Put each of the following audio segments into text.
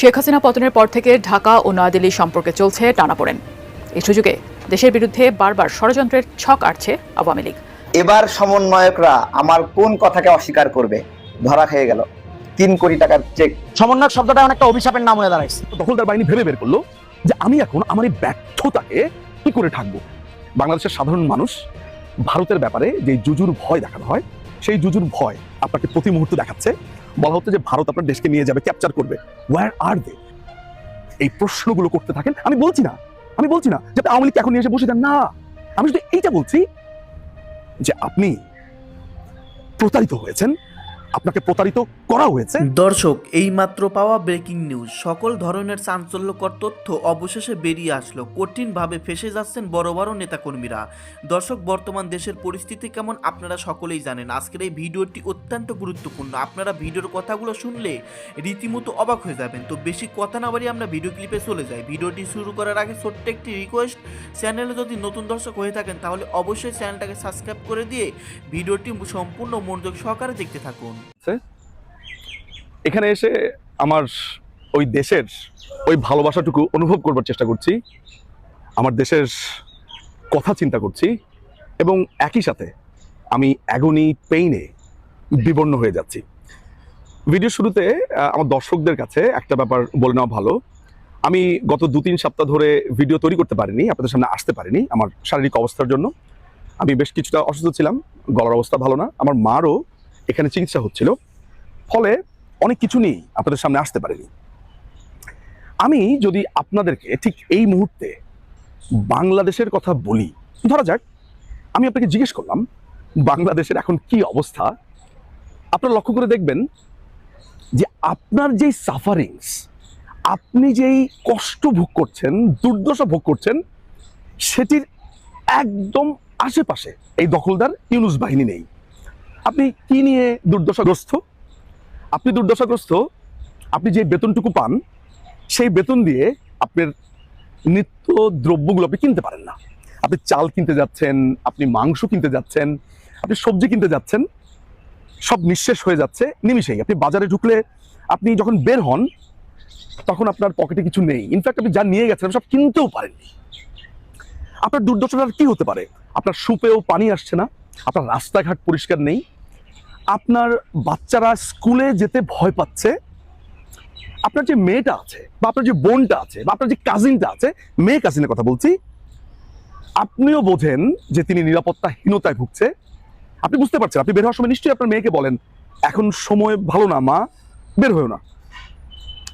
শেখ হাসিনা পতনের পর থেকে ঢাকা ও নয়াদিল্লি সম্পর্কে চলছে টানাপোড়েন। এই সুযোগে দেশের বিরুদ্ধে বারবার ষড়যন্ত্রের ছক আটছে আওয়ামী লীগ। এবার সমন্বয়করা আমার কোন কথাকে অস্বীকার করবে? ধরা খেয়ে গেল। তিন কোটি টাকার চেক সমন্বয়ক শব্দটা অনেকটা অভিশাপের নাম হয়ে দাঁড়াইছে। দখলদার বাহিনী ভেবে বের করল যে আমি এখন আমার এই ব্যর্থতাকে কি করে থাকব বাংলাদেশের সাধারণ মানুষ ভারতের ব্যাপারে যে জুজুর ভয় দেখানো হয় সেই জুজুর ভয় আপনাকে প্রতি মুহূর্তে দেখাচ্ছে। বলা হচ্ছে যে ভারত আপনার দেশকে নিয়ে যাবে ক্যাপচার করবে। ওয়ার আর দে এই প্রশ্নগুলো করতে থাকেন। আমি বলছি না, আমি বলছি না যে আওয়ামী লীগকে এখন নিয়ে এসে বসে দেন না, আমি শুধু এইটা বলছি যে আপনি প্রতারিত হয়েছেন, আপনাকে প্রতারিত করা হয়েছে। দর্শক এইমাত্র পাওয়া ব্রেকিং নিউজ সকল ধরনের চাঞ্চল্যকর তথ্য অবশেষে বেরিয়ে আসলো। কঠিনভাবে ফেসে যাচ্ছেন বড় বড় নেতাকর্মীরা। দর্শক বর্তমান দেশের পরিস্থিতি কেমন আপনারা সকলেই জানেন। আজকের এই ভিডিওটি অত্যন্ত গুরুত্বপূর্ণ। আপনারা ভিডিওর কথাগুলো শুনলে রীতিমতো অবাক হয়ে যাবেন। তো বেশি কথা না বাড়িয়ে আমরা ভিডিও ক্লিপে চলে যাই। ভিডিওটি শুরু করার আগে ছোট্ট একটি রিকোয়েস্ট চ্যানেলে যদি নতুন দর্শক হয়ে থাকেন তাহলে অবশ্যই চ্যানেলটাকে সাবস্ক্রাইব করে দিয়ে ভিডিওটি সম্পূর্ণ মনোযোগ সহকারে দেখতে থাকুন। এখানে এসে আমার ওই দেশের ওই ভালোবাসাটুকু অনুভব করবার চেষ্টা করছি, আমার দেশের কথা চিন্তা করছি এবং একই সাথে আমি অ্যাগনি পেইনে বিবর্ণ হয়ে যাচ্ছি। ভিডিও শুরুতে আমার দর্শকদের কাছে একটা ব্যাপার বলে নেওয়া ভালো। আমি গত দু তিন সপ্তাহ ধরে ভিডিও তৈরি করতে পারিনি, আপনাদের সামনে আসতে পারিনি আমার শারীরিক অবস্থার জন্য। আমি বেশ কিছুটা অসুস্থ ছিলাম, গলার অবস্থা ভালো না। আমার মারও এখানে চিকিৎসা হচ্ছিল। ফলে অনেক কিছু নিয়েই আপনাদের সামনে আসতে পারিনি। আমি যদি আপনাদেরকে ঠিক এই মুহূর্তে বাংলাদেশের কথা বলি, ধরা যাক, আমি আপনাকে জিজ্ঞেস করলাম, বাংলাদেশের এখন কি অবস্থা? আপনারা লক্ষ্য করে দেখবেন যে আপনার যেই সাফারিংস আপনি যেই কষ্ট ভোগ করছেন, দুর্দশা ভোগ করছেন, সেটির একদম আশেপাশে এই দখলদার ইউনুস বাহিনী নেই। আপনি কি নিয়ে দুর্দশাগ্রস্ত? আপনি দুর্দশাগ্রস্ত, আপনি যে বেতনটুকু পান, সেই বেতন দিয়ে আপনার নিত্য দ্রব্যগুলো আপনি কিনতে পারেন না। আপনি চাল কিনতে যাচ্ছেন, আপনি মাংস কিনতে যাচ্ছেন, আপনি সবজি কিনতে যাচ্ছেন, সব নিঃশেষ হয়ে যাচ্ছে নিমিষেই আপনি বাজারে ঢুকলে আপনি যখন বের হন, তখন আপনার পকেটে কিছু নেই। ইনফ্যাক্ট আপনি যা নিয়ে গেছেন, সব কিনতেও পারেননি। আপনার দুর্দশাটার কি হতে পারে? আপনার সুপেও পানি আসছে না, আপনার রাস্তাঘাট পরিষ্কার নেই আপনার বাচ্চারা স্কুলে যেতে ভয় পাচ্ছে, আপনার যে মেয়েটা আছে বা আপনার যে বোনটা আছে বা আপনার যে কাজিনটা আছে, মেয়ে কাজিনের কথা বলছি, আপনিও বোঝেন যে তিনি নিরাপত্তাহীনতায় ভুগছে। আপনি বুঝতে পারছেন, আপনি বের হওয়ার সময় নিশ্চয়ই আপনার মেয়েকে বলেন, এখন সময় ভালো না, মা, বের হয়েও না।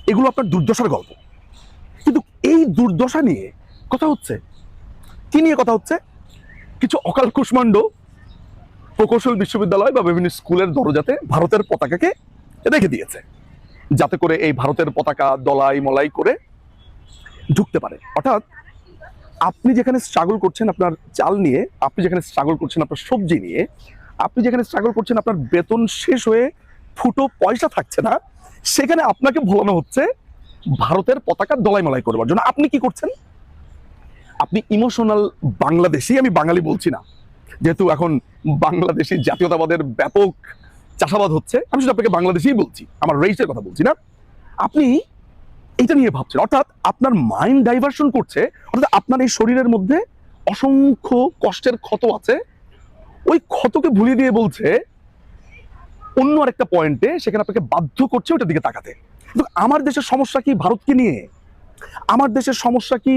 এগুলো আপনার দুর্দশার গল্প। কিন্তু এই দুর্দশা নিয়ে কথা হচ্ছে। কি নিয়ে কথা হচ্ছে? কিছু অকাল কুষ্মাণ্ড প্রকৌশল বিশ্ববিদ্যালয় বা বিভিন্ন স্কুলের দরজাতে ভারতের পতাকাকে রেখে দিয়েছে, যাতে করে এই ভারতের পতাকা দলাই মলাই করে ঢুকতে পারে। অর্থাৎ আপনি যেখানে স্ট্রাগল করছেন আপনার চাল নিয়ে, আপনি যেখানে স্ট্রাগল করছেন আপনার সবজি নিয়ে, আপনি যেখানে স্ট্রাগল করছেন আপনার বেতন শেষ হয়ে ফুটো পয়সা থাকছে না, সেখানে আপনাকে ভোলানো হচ্ছে ভারতের পতাকা দলাই মলাই করবার জন্য। আপনি কি করছেন? আপনি ইমোশনাল বাংলাদেশি, আমি বাঙালি বলছি না। যেহেতু এখন বাংলাদেশি জাতীয়তাবাদের ব্যাপক চাষাবাদ হচ্ছে, আমি শুধু আপনাকে বাংলাদেশেই বলছি, আমার রেইসের কথা বলছি না। আপনি এটা নিয়ে ভাবছেন, অর্থাৎ আপনার মাইন্ড ডাইভার্সন করছে, অর্থাৎ আপনার এই শরীরের মধ্যে অসংখ্য কষ্টের ক্ষত আছে। ওই ক্ষতকে ভুলিয়ে দিয়ে বলছে, অন্য আরেকটা পয়েন্টে সেখানে আপনাকে বাধ্য করছে ওটার দিকে তাকাতে। কিন্তু আমার দেশের সমস্যা কি ভারতকে নিয়ে? আমার দেশের সমস্যা কি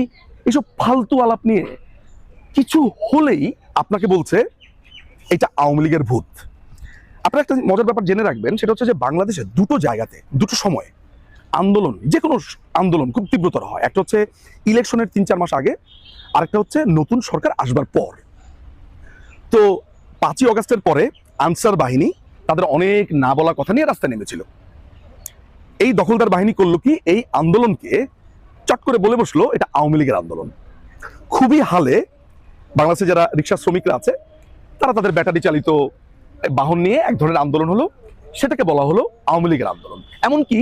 এইসব ফালতু আলাপ নিয়ে? কিছু হলেই আপনাকে বলছে, এটা আওয়ামী লীগের ভূত। আপনারা একটা মজার ব্যাপার জেনে রাখবেন, সেটা হচ্ছে যে বাংলাদেশে দুটো জায়গাতে, দুটো সময় আন্দোলন, যে কোনো আন্দোলন খুব তীব্রতর হয়। একটা হচ্ছে ইলেকশনের তিন চার মাস আগে, আরেকটা হচ্ছে নতুন সরকার আসবার পর। তো পাঁচই অগস্টের পরে আনসার বাহিনী তাদের অনেক না বলা কথা নিয়ে রাস্তায় নেমেছিল। এই দখলদার বাহিনী করল কি? এই আন্দোলনকে চট করে বলে বসল, এটা আওয়ামী লীগের আন্দোলন। খুবই হালে বাংলাদেশে যারা রিক্সা শ্রমিকরা আছে, তারা তাদের ব্যাটারি চালিত বাহন নিয়ে এক ধরনের আন্দোলন হলো। সেটাকে বলা হলো আওয়ামী লীগের আন্দোলন। এমনকি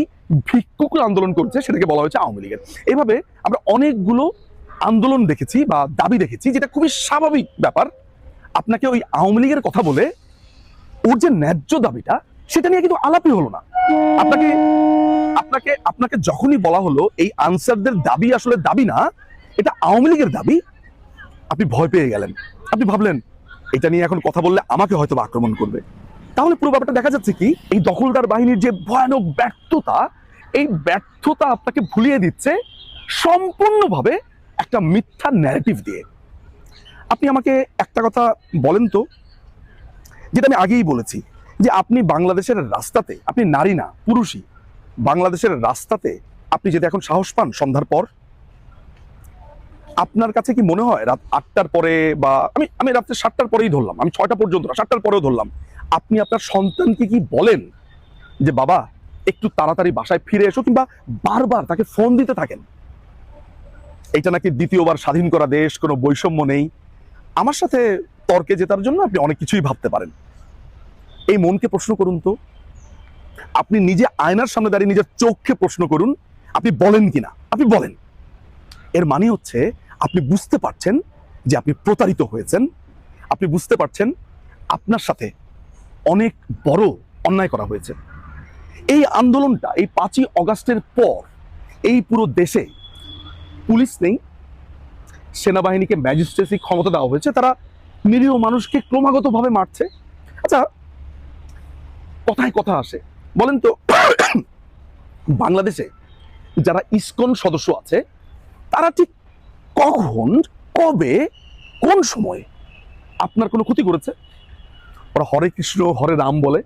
ভিক্ষুকুল আন্দোলন করছে, সেটাকে বলা হয়েছে আওয়ামী লীগের। এইভাবে আমরা অনেকগুলো আন্দোলন দেখেছি বা দাবি দেখেছি, যেটা খুবই স্বাভাবিক ব্যাপার। আপনাকে ওই আওয়ামী লীগের কথা বলে ওর যে ন্যায্য দাবিটা, সেটা নিয়ে কিন্তু আলাপই হলো না। আপনাকে আপনাকে আপনাকে যখনই বলা হলো, এই আনসারদের দাবি আসলে দাবি না, এটা আওয়ামী লীগের দাবি আপনি ভয় পেয়ে গেলেন। আপনি ভাবলেন, এটা নিয়ে এখন কথা বললে আমাকে হয়তো আক্রমণ করবে। তাহলে পুরো ব্যাপারটা দেখা যাচ্ছে কি, এই দখলদার বাহিনীর যে ভয়ানক ব্যর্থতা, এই ব্যর্থতা আপনাকে ভুলিয়ে দিচ্ছে সম্পূর্ণভাবে একটা মিথ্যা ন্যারেটিভ দিয়ে। আপনি আমাকে একটা কথা বলেন তো, যেটা আমি আগেই বলেছি, যে আপনি বাংলাদেশের রাস্তাতে, আপনি নারী না, পুরুষই, বাংলাদেশের রাস্তাতে আপনি যদি এখন সাহস পান সন্ধ্যার পর আপনার কাছে কি মনে হয়? রাত আটটার পরে বা, আমি আমি রাত্রে সাতটার পরেই ধরলাম। আমি ছয়টা পর্যন্ত না, সাতটার পরেও ধরলাম। আপনি আপনার সন্তানকে কি বলেন যে, বাবা, একটু তাড়াতাড়ি বাসায় ফিরে এসো কিংবা বারবার তাকে ফোন দিতে থাকেন? এটা নাকি দ্বিতীয়বার স্বাধীন করা দেশ, কোনো বৈষম্য নেই। আমার সাথে তর্কে জেতার জন্য আপনি অনেক কিছুই ভাবতে পারেন। এই মনকে প্রশ্ন করুন তো। আপনি নিজে আয়নার সামনে দাঁড়িয়ে নিজের চোখকে প্রশ্ন করুন, আপনি বলেন কিনা? আপনি বলেন। এর মানে হচ্ছে আপনি বুঝতে পারছেন যে আপনি প্রতারিত হয়েছেন। আপনি বুঝতে পারছেন আপনার সাথে অনেক বড় অন্যায় করা হয়েছে। এই আন্দোলনটা এই পাঁচই অগাস্টের পর এই পুরো দেশে পুলিশ নেই, সেনাবাহিনীকে ম্যাজিস্ট্রেসি ক্ষমতা দেওয়া হয়েছে, তারা নিরীহ মানুষকে ক্রমাগতভাবে মারছে। আচ্ছা কথায় কথা আসে। বলেন তো, বাংলাদেশে যারা ইসকন সদস্য আছে, তারা ঠিক কখন, কবে, কোন সময়ে আপনার কোনো ক্ষতি করেছে? ওরা হরে কৃষ্ণ, হরে রাম বলে,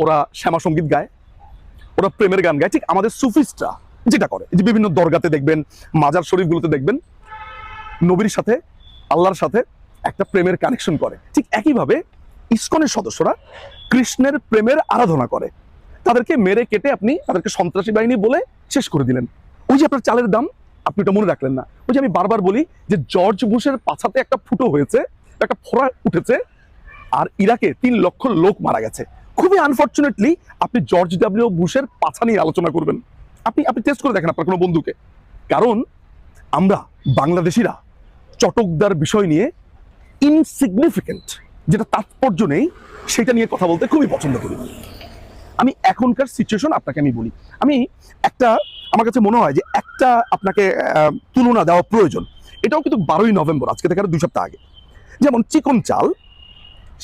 ওরা শ্যামা সংগীত গায়, ওরা প্রেমের গান গায়, ঠিক আমাদের সুফিস্টরা যেটা করে যে বিভিন্ন দরগাতে দেখবেন, মাজার শরীফগুলোতে দেখবেন, নবীর সাথে, আল্লাহর সাথে একটা প্রেমের কানেকশন করে। ঠিক একইভাবে ইস্কনের সদস্যরা কৃষ্ণের প্রেমের আরাধনা করে। তাদেরকে মেরে কেটে আপনি তাদেরকে সন্ত্রাসী বাহিনী বলে শেষ করে দিলেন। ওই যে আপনার চালের দাম আপনি ওটা মনে রাখলেন না। ওই যে আমি বারবার বলি যে জর্জ বুশের পাছাতে একটা ফুটো হয়েছে, একটা ফোড়া উঠেছে, আর ইরাকে তিন লক্ষ লোক মারা গেছে। খুবই আনফর্চুনেটলি আপনি জর্জ ডাব্লিউ বুশের পাছা নিয়ে আলোচনা করবেন। আপনি আপনি টেস্ট করে দেখেন আপনার কোনো বন্ধুকে। কারণ আমরা বাংলাদেশিরা চটকদার বিষয় নিয়ে ইনসিগনিফিকেন্ট যেটা তাৎপর্য নেই, সেটা নিয়ে কথা বলতে খুবই পছন্দ করি। আমি এখনকার সিচুয়েশন আপনাকে আমি বলি। আমি একটা আমার কাছে মনে হয় যে একটা আপনাকে তুলনা দেওয়া প্রয়োজন। এটাও কিন্তু বারোই নভেম্বর, আজকে থেকে আরও দুই সপ্তাহ আগে। যেমন চিকন চাল,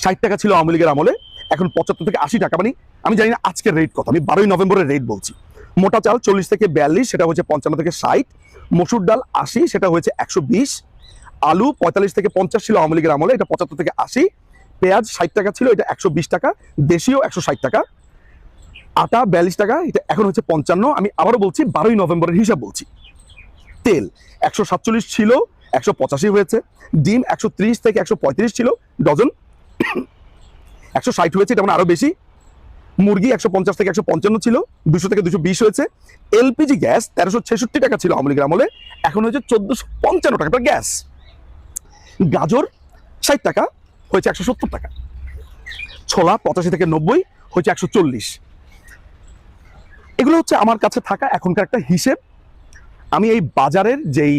ষাট টাকা ছিল আওয়ামী লীগের আমলে, এখন পঁচাত্তর থেকে আশি টাকা মানে আমি জানি না আজকের রেট কত, আমি বারোই নভেম্বরের রেট বলছি। মোটা চাল চল্লিশ থেকে বিয়াল্লিশ, সেটা হচ্ছে পঞ্চান্ন থেকে ষাট, মসুর ডাল আশি, সেটা হয়েছে একশো বিশ, আলু পঁয়তাল্লিশ থেকে পঞ্চাশ ছিল আওয়ামী লীগের আমলে, এটা পঁচাত্তর থেকে আশি, পেঁয়াজ ষাট টাকা ছিল, এটা একশো বিশ টাকা, দেশীয় একশো ষাট টাকা আটা বিয়াল্লিশ টাকা, এটা এখন হচ্ছে পঞ্চান্ন, আমি আবারও বলছি, বারোই নভেম্বরের হিসাব বলছি। তেল একশো সাতচল্লিশ ছিল, একশো পঁচাশি হয়েছে, ডিম একশো ত্রিশ থেকে একশো পঁয়ত্রিশ ছিল, ডজন একশো ষাট হয়েছে, এটা মানে আরও বেশি। মুরগি একশো পঞ্চাশ থেকে একশো পঞ্চান্ন ছিল, দুশো থেকে দুশো বিশ হয়েছে। এলপিজি গ্যাস তেরোশো ছেষট্টি টাকা ছিল আমলে, এখন হয়েছে চোদ্দশো পঞ্চান্ন টাকা গ্যাস। গাজর ষাট টাকা, হয়েছে একশো সত্তর টাকা। ছোলা পঁচাশি থেকে নব্বই, হয়েছে একশো চল্লিশ। এগুলো হচ্ছে আমার কাছে থাকা এখনকার একটা হিসেব। আমি এই বাজারের যেই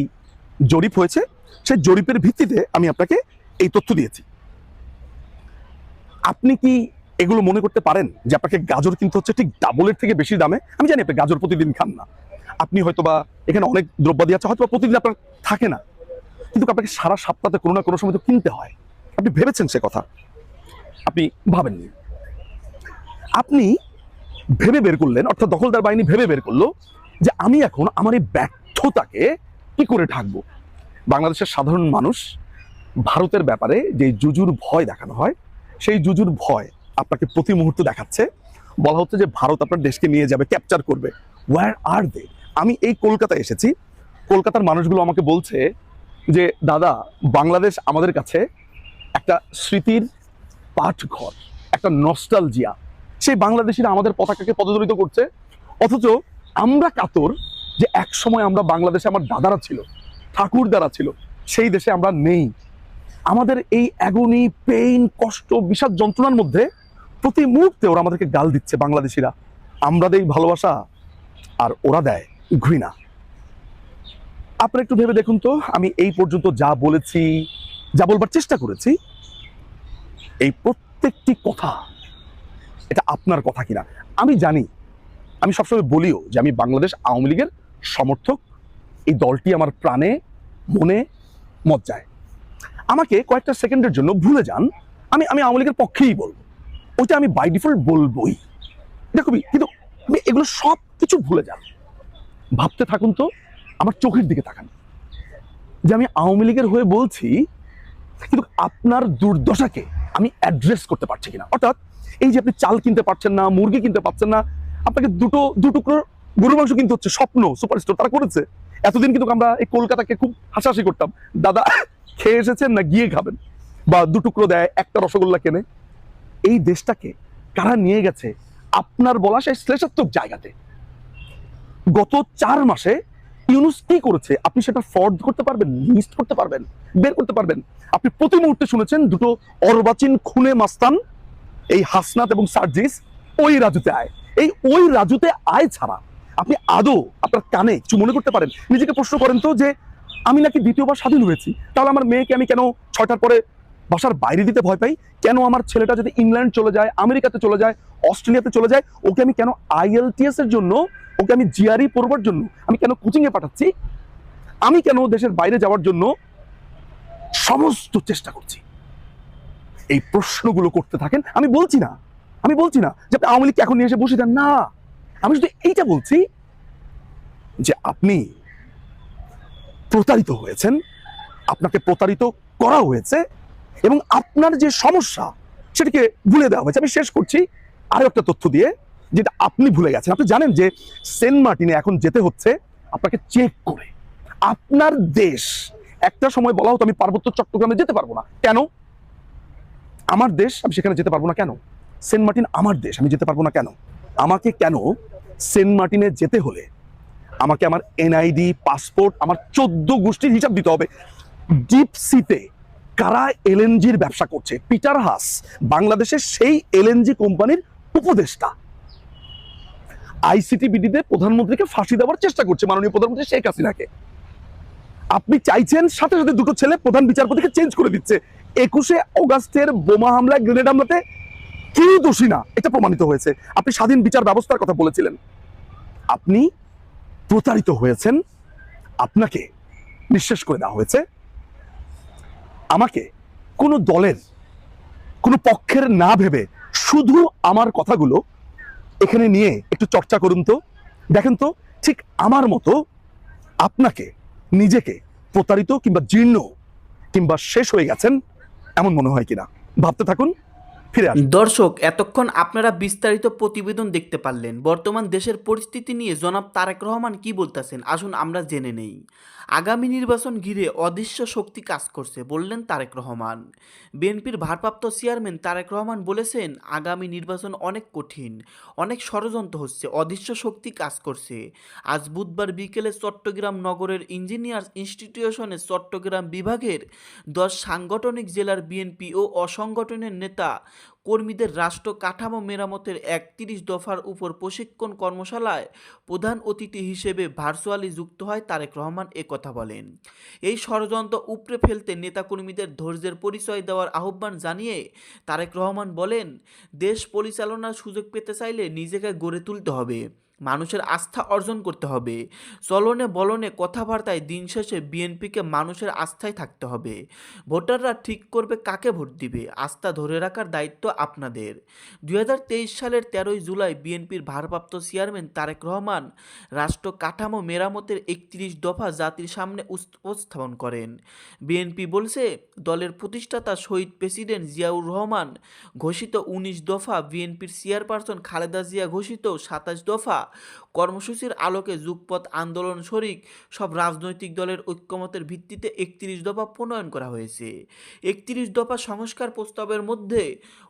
জরিপ হয়েছে, সেই জরিপের ভিত্তিতে আমি আপনাকে এই তথ্য দিয়েছি। আপনি কি এগুলো মনে করতে পারেন যে আপনাকে গাজর কিনতে হচ্ছে ঠিক ডাবলের থেকে বেশি দামে? আমি জানি আপনি গাজর প্রতিদিন খান না। আপনি হয়তোবা এখানে অনেক দ্রব্যাদি আছে হয়তো প্রতিদিন আপনার থাকে না। কিন্তু আপনাকে সারা সপ্তাহে কোনো না কোনো সময় তো কিনতে হয়। আপনি ভেবেছেন সে কথা। আপনি ভাবেননি। আপনি ভেবে বের করলেন, অর্থাৎ দখলদার বাহিনী ভেবে বের করল যে আমি এখন আমার এই ব্যর্থতাকে কি করে ঢাকবো বাংলাদেশের সাধারণ মানুষ ভারতের ব্যাপারে যে জুজুর ভয় দেখানো হয়, সেই জুজুর ভয় আপনাকে প্রতি মুহূর্তে দেখাচ্ছে। বলা হচ্ছে যে ভারত আপনার দেশকে নিয়ে যাবে ক্যাপচার করবে। ওয়ার আর দে আমি এই কলকাতায় এসেছি। কলকাতার মানুষগুলো আমাকে বলছে যে, দাদা, বাংলাদেশ আমাদের কাছে একটা স্মৃতির পাঠঘর, একটা নস্টালজিয়া সেই বাংলাদেশিরা আমাদের পতাকাকে পদদলিত করছে। অথচ আমরা কাতর যে এক সময় আমরা বাংলাদেশে আমার দাদারা ছিল ঠাকুর দ্বারা ছিল, সেই দেশে আমরা নেই। আমাদের এই অ্যাগনি পেইন কষ্ট, বিষাদ যন্ত্রণার মধ্যে প্রতি মুহূর্তে ওরা আমাদেরকে গাল দিচ্ছে বাংলাদেশিরা। আমরা দেই ভালোবাসা, আর ওরা দেয় ঘৃণা। আপনারা একটু ভেবে দেখুন তো, আমি এই পর্যন্ত যা বলেছি, যা বলবার চেষ্টা করেছি, এই প্রত্যেকটি কথা এটা আপনার কথা কিনা। আমি জানি, আমি সবসময় বলিও যে আমি বাংলাদেশ আওয়ামী লীগের সমর্থক। এই দলটি আমার প্রাণে, মনে মজ্জায় আমাকে কয়েকটা সেকেন্ডের জন্য ভুলে যান, আমি আমি আওয়ামী লীগের পক্ষেই বলব। ওইটা আমি বাই ডিফল্ট বলবোই। খুবই কিন্তু এগুলো সব কিছু ভুলে যান। ভাবতে থাকুন তো, আমার চোখের দিকে তাকান। যে আমি আওয়ামী লীগের হয়ে বলছি, কিন্তু আপনার দুর্দশাকে আমি অ্যাড্রেস করতে পারছি কিনা। অর্থাৎ এই যে আপনি চাল কিনতে পারছেন না, মুরগি কিনতে পারছেন না, আপনাকে দুটো দু টুকরো গরু মাংস কিনতে হচ্ছে স্বপ্ন সুপার স্টোর তারা করেছে। এতদিন কিন্তু আমরা এই কলকাতাকে খুব হাসাহাসি করতাম। দাদা, খেয়ে এসেছেন না গিয়ে খাবেন? বা দু টুকরো দেয়, একটা রসগোল্লা কেনে। এই দেশটাকে কারা নিয়ে গেছে? আপনার বলা সেই শ্লেষাত্মক জায়গাতে। গত চার মাসে ইউনুস কি করেছে? আপনি সেটা ফর্দ করতে পারবেন লিস্ট করতে পারবেন, বের করতে পারবেন। আপনি প্রতি মুহূর্তে শুনেছেন দুটো অর্বাচীন খুনে মাস্তান এই হাসনাত এবং সার্জিস ওই রাজুতে আয়। এই ওই রাজুতে আয় ছাড়া আপনি আদৌ আপনার কানে কিছু মনে করতে পারেন? নিজেকে প্রশ্ন করেন তো যে, আমি নাকি দ্বিতীয়বার স্বাধীন হয়েছি, তাহলে আমার মেয়েকে আমি কেন ছয়টার পরে বাসার বাইরে দিতে ভয় পাই? কেন আমার ছেলেটা যদি ইংল্যান্ড চলে যায়, আমেরিকাতে চলে যায়, অস্ট্রেলিয়াতে চলে যায়, ওকে আমি কেন আইএলটিএস এর জন্য, ওকে আমি জিআরই পড়বার জন্য, আমি কেন কোচিংয়ে পাঠাচ্ছি? আমি কেন দেশের বাইরে যাওয়ার জন্য সমস্ত চেষ্টা করছি? এই প্রশ্নগুলো করতে থাকেন, আমি বলছি না, আমি বলছি না যে আপনি আওয়ামী লীগকে এখন নিয়ে এসে বসে দেন না। আমি শুধু এইটা বলছি যে আপনি প্রতারিত হয়েছেন, আপনাকে প্রতারিত করা হয়েছে এবং আপনার যে সমস্যা সেটাকে ভুলে দেওয়া হয়েছে। আমি শেষ করছি আরও একটা তথ্য দিয়ে, যেটা আপনি ভুলে গেছেন। আপনি জানেন যে সেন্ট মার্টিনে এখন যেতে হচ্ছে আপনাকে চেক করে। আপনার দেশ, একটা সময় বলা হতো আমি পার্বত্য চট্টগ্রামে যেতে পারব না। কেন? আমার দেশ, আমি সেখানে যেতে পারব না কেন? সেন্ট মার্টিন আমার দেশ, আমি যেতে পারব না কেন? আমাকে কেন সেন্ট মার্টিনে যেতে হলে আমাকে আমার এনআইডি, পাসপোর্ট, আমার চোদ্দ গোষ্ঠীর হিসাব দিতে হবে? ডিপ সিতে কারা এলএনজির ব্যবসা করছে? পিটার হাস, বাংলাদেশের সেই এলএনজি কোম্পানির উপদেষ্টা। আইসিটি বিডিতে প্রধানমন্ত্রীকে ফাঁসি দেওয়ার চেষ্টা করছে মাননীয় প্রধানমন্ত্রী শেখ হাসিনাকে। আপনি চাইছেন সাথে সাথে দুটো ছেলে প্রধান বিচারপতিকে চেঞ্জ করে দিচ্ছে। একুশে অগাস্টের বোমা হামলা গ্রেনেড হামলাতে কেউ দোষী না, এটা প্রমাণিত হয়েছে। আপনি স্বাধীন বিচার ব্যবস্থার কথা বলেছিলেন। আপনি প্রতারিত হয়েছেন, আপনাকে নিঃশেষ করে দেওয়া হয়েছে। আমাকে কোনো দলের, কোনো পক্ষের না ভেবে শুধু আমার কথাগুলো এখানে নিয়ে একটু চর্চা করুন তো। দেখেন তো, ঠিক আমার মতো আপনাকে নিজেকে প্রতারিত কিংবা জীর্ণ কিংবা শেষ হয়ে গেছেন এমন মনে হয় কিনা। ভাবতে থাকুন ফিরে দর্শক, এতক্ষণ আপনারা বিস্তারিত প্রতিবেদন দেখতে পারলেন। বর্তমান দেশের পরিস্থিতি নিয়ে জনাব তারেক রহমান কি বলতেছেন? আসুন আমরা জেনে নেই। আগামী নির্বাচন ঘিরে অদৃশ্য শক্তি কাজ করছে, বললেন তারেক রহমান। বিএনপির ভারপ্রাপ্ত চেয়ারম্যান তারেক রহমান বলেছেন, আগামী নির্বাচন অনেক কঠিন, অনেক ষড়যন্ত্র হচ্ছে, অদৃশ্য শক্তি কাজ করছে। আজ বুধবার বিকেলে চট্টগ্রাম নগরের ইঞ্জিনিয়ার্স ইনস্টিটিউশনের চট্টগ্রাম বিভাগের দশ সাংগঠনিক জেলার বিএনপি ও অসংগঠনের নেতা কর্মীদের রাষ্ট্র কাঠামো মেরামতের একত্রিশ দফার উপর প্রশিক্ষণ কর্মশালায় প্রধান অতিথি হিসেবে ভার্চুয়ালি যুক্ত হয় তারেক রহমান কথা বলেন। এই ষড়যন্ত্র উপড়ে ফেলতে নেতাকর্মীদের ধৈর্যের পরিচয় দেওয়ার আহ্বান জানিয়ে তারেক রহমান বলেন, দেশ পরিচালনার সুযোগ পেতে চাইলে নিজেকে গড়ে তুলতে হবে। মানুষের আস্থা অর্জন করতে হবে। চলনে বলনে কথাবার্তায় দিন শেষে বিএনপিকে মানুষের আস্থায় থাকতে হবে। ভোটাররা ঠিক করবে কাকে ভোট দিবে, আস্থা ধরে রাখার দায়িত্ব আপনাদের। দুই হাজার তেইশ সালের তেরোই জুলাই বিএনপির ভারপ্রাপ্ত চেয়ারম্যান তারেক রহমান রাষ্ট্র কাঠামো মেরামতের একত্রিশ দফা জাতির সামনে উপস্থাপন করেন। বিএনপি বলছে, দলের প্রতিষ্ঠাতা শহীদ প্রেসিডেন্ট জিয়াউর রহমান ঘোষিত উনিশ দফা বিএনপির চেয়ারপারসন খালেদা জিয়া ঘোষিত সাতাশ দফা 话，কর্মসূচির আলোকে যুগপথ আন্দোলন শরিক সব রাজনৈতিক দলের ঐক্যমতের ভিত্তিতে একত্রিশ দফা প্রণয়ন করা হয়েছে। একত্রিশ দফা সংস্কার প্রস্তাবের মধ্যে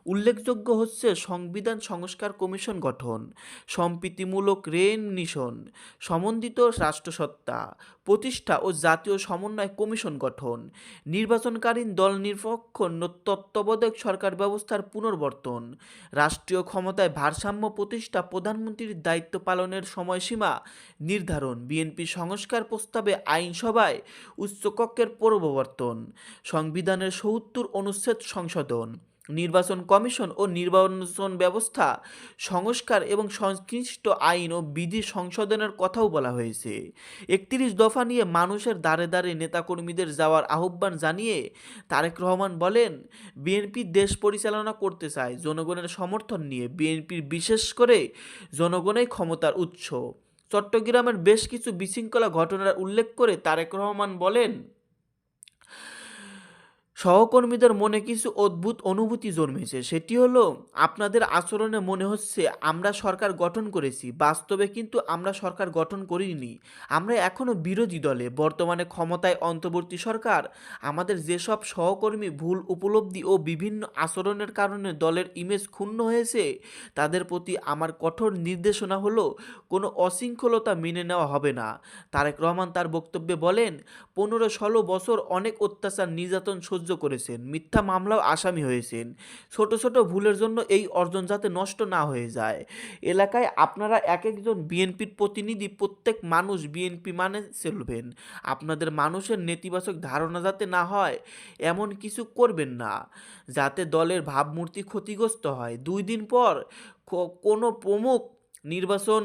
উল্লেখযোগ্য হচ্ছে সংবিধান সংস্কার কমিশন গঠন, সম্প্রীতিমূলক রেন মিশন, সমন্বিত রাষ্ট্রসত্তা, প্রতিষ্ঠা ও জাতীয় সমন্বয় কমিশন গঠন, নির্বাচনকালীন দল নিরপেক্ষ তত্ত্বাবধায়ক সরকার ব্যবস্থার পুনর্বর্তন, রাষ্ট্রীয় ক্ষমতায় ভারসাম্য প্রতিষ্ঠা প্রধানমন্ত্রীর দায়িত্ব পালনের সময়সীমা নির্ধারণ। বিএনপি সংস্কার প্রস্তাবে আইনসভায় উচ্চকক্ষের প্রবর্তন সংবিধানের সত্তর অনুচ্ছেদ সংশোধন। নির্বাচন কমিশন ও নির্বাচন ব্যবস্থা, সংস্কার এবং সংশ্লিষ্ট আইন ও বিধি সংশোধনের কথাও বলা হয়েছে। একত্রিশ দফা নিয়ে মানুষের দ্বারে দ্বারে নেতাকর্মীদের যাওয়ার আহ্বান জানিয়ে তারেক রহমান বলেন, বিএনপি দেশ পরিচালনা করতে চায় জনগণের সমর্থন নিয়ে, বিএনপির বিশেষ করে জনগণই ক্ষমতার উৎস। চট্টগ্রামের বেশ কিছু বিশৃঙ্খলা ঘটনার উল্লেখ করে তারেক রহমান বলেন সহকর্মীদের মনে কিছু অদ্ভুত অনুভূতি জন্মেছে। সেটি হলো, আপনাদের আচরণে মনে হচ্ছে, আমরা সরকার গঠন করেছি। বাস্তবে কিন্তু আমরা সরকার গঠন করিনি। আমরা এখনও বিরোধী দলে। বর্তমানে ক্ষমতায় অন্তর্বর্তী সরকার, আমাদের যেসব সহকর্মী ভুল উপলব্ধি ও বিভিন্ন আচরণের কারণে দলের ইমেজ ক্ষুণ্ণ হয়েছে, তাদের প্রতি আমার কঠোর নির্দেশনা হলো, কোনো অশৃঙ্খলতা মেনে নেওয়া হবে না। তারেক রহমান তার বক্তব্যে বলেন, পনেরো ষোলো বছর অনেক অত্যাচার, নির্যাতন, সহ্য করেছেন, মিথ্যা মামলাও আসামি হয়েছেন। ছোট ছোট ভুলের জন্য এই অর্জন যাতে নষ্ট না হয়ে যায়। এলাকায় আপনারা এক একজন বিএনপির প্রতিনিধি, প্রত্যেক মানুষ বিএনপি মানে চলবেন। আপনাদের মানুষের নেতিবাচক ধারণা যাতে না হয়, এমন কিছু করবেন না। যাতে দলের ভাবমূর্তি ক্ষতিগ্রস্ত হয়। দুই দিন পর কোনো প্রমুখ নির্বাচন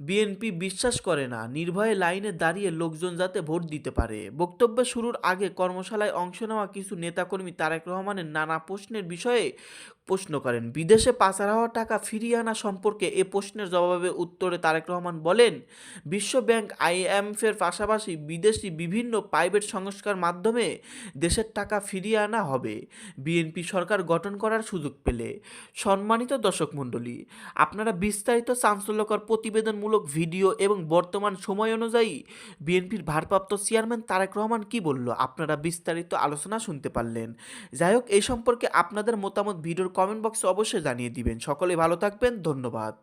বিএনপি বিশ্বাস করে না, নির্ভয়ে লাইনে দাঁড়িয়ে লোকজন যাতে ভোট দিতে পারে। বক্তব্য শুরুর আগে কর্মশালায় অংশ নেওয়া কিছু নেতাকর্মী তারেক রহমানের নানা প্রশ্নের বিষয়ে প্রশ্ন করেন। বিদেশে পাচার হওয়া টাকা ফিরিয়ে আনা সম্পর্কে এ প্রশ্নের জবাবে উত্তরে তারেক রহমান বলেন, বিশ্ব ব্যাংক আইএমএফের পাশাপাশি বিদেশি বিভিন্ন প্রাইভেট সংস্কার মাধ্যমে দেশের টাকা ফিরিয়ে আনা হবে। বিএনপি সরকার গঠন করার সুযোগ পেলে। সম্মানিত দর্শক মণ্ডলী, আপনারা বিস্তারিত চাঞ্চল্যকর প্রতিবেদনমূলক ভিডিও এবং বর্তমান সময় অনুযায়ী বিএনপির ভারপ্রাপ্ত চেয়ারম্যান তারেক রহমান কি বলল? আপনারা বিস্তারিত আলোচনা শুনতে পারলেন। যাই হোক, এই সম্পর্কে আপনাদের মতামত ভিডিওর কমেন্ট বক্সে অবশ্যই জানিয়ে দিবেন। সকলে ভালো থাকবেন, ধন্যবাদ।